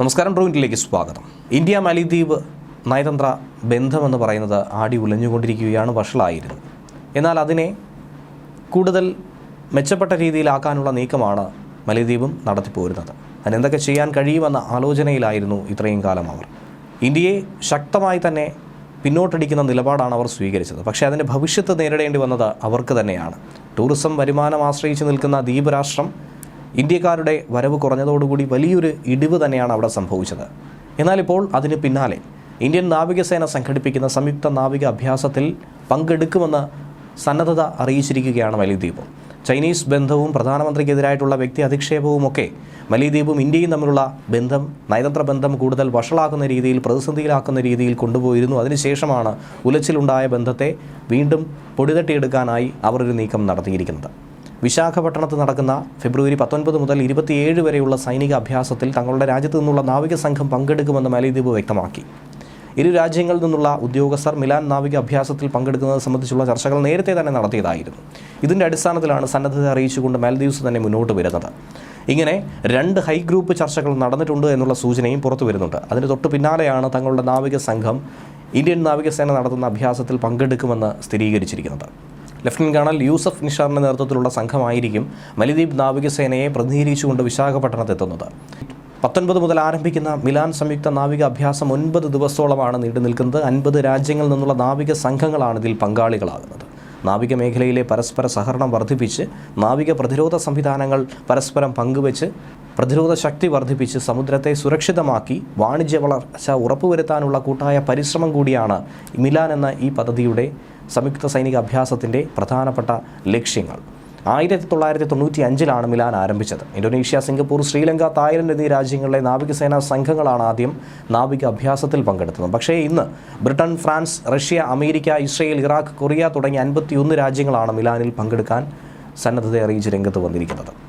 നമസ്കാരം ഡ്രോയിന്റിലേക്ക് സ്വാഗതം. ഇന്ത്യ മാലിദ്വീപ് നയതന്ത്ര ബന്ധമെന്ന് പറയുന്നത് ആടി ഉലഞ്ഞുകൊണ്ടിരിക്കുകയാണ് വഷളായിരുന്നു. എന്നാൽ അതിനെ കൂടുതൽ മെച്ചപ്പെട്ട രീതിയിലാക്കാനുള്ള നീക്കമാണ് മലിദ്വീപും നടത്തിപ്പോരുന്നത്. അതിനെന്തൊക്കെ ചെയ്യാൻ കഴിയുമെന്ന ആലോചനയിലായിരുന്നു ഇത്രയും കാലം അവർ. ഇന്ത്യയെ ശക്തമായി തന്നെ പിന്നോട്ടടിക്കുന്ന നിലപാടാണ് അവർ സ്വീകരിച്ചത്. പക്ഷേ അതിന്റെ ഭവിഷ്യത്ത് നേരിടേണ്ടി വന്നത് അവർക്ക് തന്നെയാണ്. ടൂറിസം വരുമാനം ആശ്രയിച്ച് നിൽക്കുന്ന ദ്വീപ് രാഷ്ട്രം ഇന്ത്യക്കാരുടെ വരവ് കുറഞ്ഞതോടുകൂടി വലിയൊരു ഇടിവ് തന്നെയാണ് അവിടെ സംഭവിച്ചത്. എന്നാൽ ഇപ്പോൾ അതിന് പിന്നാലെ ഇന്ത്യൻ നാവികസേന സംഘടിപ്പിക്കുന്ന സംയുക്ത നാവിക അഭ്യാസത്തിൽ പങ്കെടുക്കുമെന്ന് സന്നദ്ധത അറിയിച്ചിരിക്കുകയാണ് മലിദ്വീപ്. ചൈനീസ് ബന്ധവും പ്രധാനമന്ത്രിക്കെതിരായിട്ടുള്ള വ്യക്തി അധിക്ഷേപവുമൊക്കെ മലിദ്വീപും ഇന്ത്യയും തമ്മിലുള്ള ബന്ധം നയതന്ത്ര ബന്ധം കൂടുതൽ വഷളാക്കുന്ന രീതിയിൽ പ്രതിസന്ധിയിലാക്കുന്ന രീതിയിൽ കൊണ്ടുപോയിരുന്നു. അതിനുശേഷമാണ് ഉലച്ചിലുണ്ടായ ബന്ധത്തെ വീണ്ടും പൊടിതട്ടിയെടുക്കാനായി അവർ ഒരു നീക്കം നടത്തിയിരിക്കുന്നത്. വിശാഖപട്ടണത്ത് നടക്കുന്ന ഫെബ്രുവരി പത്തൊൻപത് മുതൽ ഇരുപത്തിയേഴ് വരെയുള്ള സൈനിക അഭ്യാസത്തിൽ തങ്ങളുടെ രാജ്യത്തു നിന്നുള്ള നാവിക സംഘം പങ്കെടുക്കുമെന്ന് മാലിദ്വീപ് വ്യക്തമാക്കി. ഇരു രാജ്യങ്ങളിൽ നിന്നുള്ള ഉദ്യോഗസ്ഥർ മിലാൻ നാവിക അഭ്യാസത്തിൽ പങ്കെടുക്കുന്നത് സംബന്ധിച്ചുള്ള ചർച്ചകൾ നേരത്തെ തന്നെ നടത്തിയതായിരുന്നു. ഇതിന്റെ അടിസ്ഥാനത്തിലാണ് സന്നദ്ധത അറിയിച്ചുകൊണ്ട് മാൽദീവ്സ് തന്നെ മുന്നോട്ട് വരുന്നത്. ഇങ്ങനെ രണ്ട് ഹൈ ഗ്രൂപ്പ് ചർച്ചകൾ നടന്നിട്ടുണ്ട് എന്നുള്ള സൂചനയും പുറത്തു വരുന്നുണ്ട്. അതിന് തൊട്ട് പിന്നാലെയാണ് തങ്ങളുടെ നാവിക സംഘം ഇന്ത്യൻ നാവികസേന നടത്തുന്ന അഭ്യാസത്തിൽ പങ്കെടുക്കുമെന്ന് സ്ഥിരീകരിച്ചിരിക്കുന്നത്. ലഫ്റ്റനന്റ് കേണൽ യൂസഫ് നിഷാറിന്റെ നേതൃത്വത്തിലുള്ള സംഘമായിരിക്കും മലിദ്വീപ് നാവികസേനയെ പ്രതിനിധീകരിച്ചുകൊണ്ട് വിശാഖപട്ടണത്തെത്തുന്നത് പത്തൊൻപത് മുതൽ ആരംഭിക്കുന്ന മിലാൻ സംയുക്ത നാവിക അഭ്യാസം ഒൻപത് ദിവസത്തോളമാണ് നീണ്ടു നിൽക്കുന്നത്. അൻപത് രാജ്യങ്ങളിൽ നിന്നുള്ള നാവിക സംഘങ്ങളാണ് ഇതിൽ പങ്കാളികളാകുന്നത്. നാവിക മേഖലയിലെ പരസ്പര സഹകരണം വർദ്ധിപ്പിച്ച് നാവിക പ്രതിരോധ സംവിധാനങ്ങൾ പരസ്പരം പങ്കുവച്ച് പ്രതിരോധ ശക്തി വർദ്ധിപ്പിച്ച് സമുദ്രത്തെ സുരക്ഷിതമാക്കി വാണിജ്യ വളർച്ച ഉറപ്പുവരുത്താനുള്ള കൂട്ടായ പരിശ്രമം കൂടിയാണ് മിലാൻ എന്ന ഈ പദ്ധതിയുടെ സംയുക്ത സൈനിക അഭ്യാസത്തിന്റെ പ്രധാനപ്പെട്ട ലക്ഷ്യങ്ങൾ. ആയിരത്തി തൊള്ളായിരത്തി തൊണ്ണൂറ്റി അഞ്ചിലാണ് മിലാൻ ആരംഭിച്ചത്. ഇന്തോനേഷ്യ സിംഗപ്പൂർ ശ്രീലങ്ക തായ്ലൻഡ് എന്നീ രാജ്യങ്ങളിലെ നാവികസേനാ സംഘങ്ങളാണ് ആദ്യം നാവിക അഭ്യാസത്തിൽ പങ്കെടുത്തത്. പക്ഷേ ഇന്ന് Britain France Russia America Israel Iraq Korea തുടങ്ങിയ അൻപത്തിയൊന്ന് രാജ്യങ്ങളാണ് മിലാനിൽ പങ്കെടുക്കാൻ സന്നദ്ധത അറിയിച്ച് രംഗത്ത് വന്നിരിക്കുന്നത്.